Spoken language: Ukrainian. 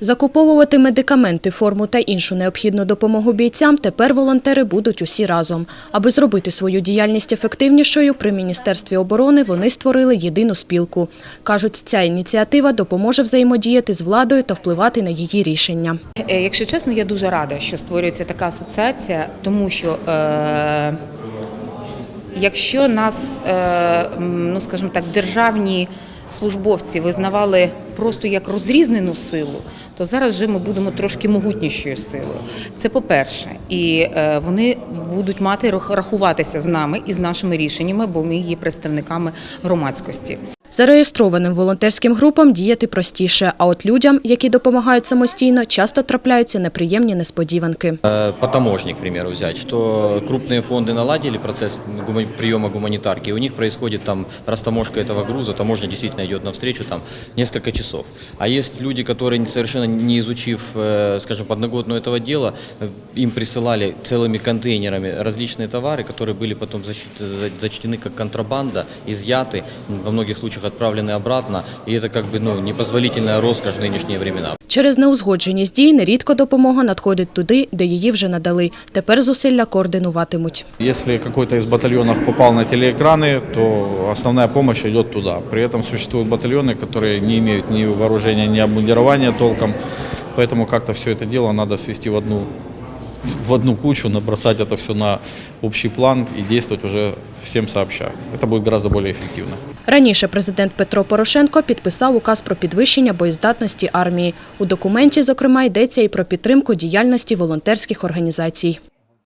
Закуповувати медикаменти, форму та іншу необхідну допомогу бійцям тепер волонтери будуть усі разом. Аби зробити свою діяльність ефективнішою, при Міністерстві оборони вони створили єдину спілку. Кажуть, ця ініціатива допоможе взаємодіяти з владою та впливати на її рішення. Е, Якщо чесно, я дуже рада, що створюється така асоціація, тому що е, якщо нас, е, ну скажімо так, державні службовці визнавали просто як розрізнену силу, то зараз вже ми будемо трошки могутнішою силою. Це по-перше, і е, вони будуть мати рах- рахуватися з нами і з нашими рішеннями, бо ми є представниками громадськості. Зареєстрованим волонтерським групам діяти простіше, а от людям, які допомагають самостійно, часто трапляються неприємні несподіванки. Э, По таможне, к примеру, взять, что крупные фонды наладили процесс гума- приема гуманитарки, и у них происходит там растаможка этого груза, таможня действительно идет навстречу там несколько часов. А есть люди, которые не- совершенно не изучив, э, скажем, подноготную этого дела, э, им присылали целыми контейнерами различные товары, которые были потом защит- за- зачтены как контрабанда, изъяты, во многих случаях отправлены обратно, и это как бы ну, непозволительная роскошь в нынешние времена. Через неузгодженість дій нерідко допомога надходить туди, де її вже надали. Тепер зусилля координуватимуть. Если какой-то из батальонов попал на телеэкраны, то основная помощь идет туда. При этом существуют батальоны, которые не имеют ни вооружения, ни обмундирования толком. Поэтому как-то все это дело надо свести в одну, в одну кучу, набросать это все на общий план и действовать уже всем сообща. Это будет гораздо более эффективно. Раніше президент Петро Порошенко підписав указ про підвищення боєздатності армії. У документі, зокрема, йдеться і про підтримку діяльності волонтерських організацій.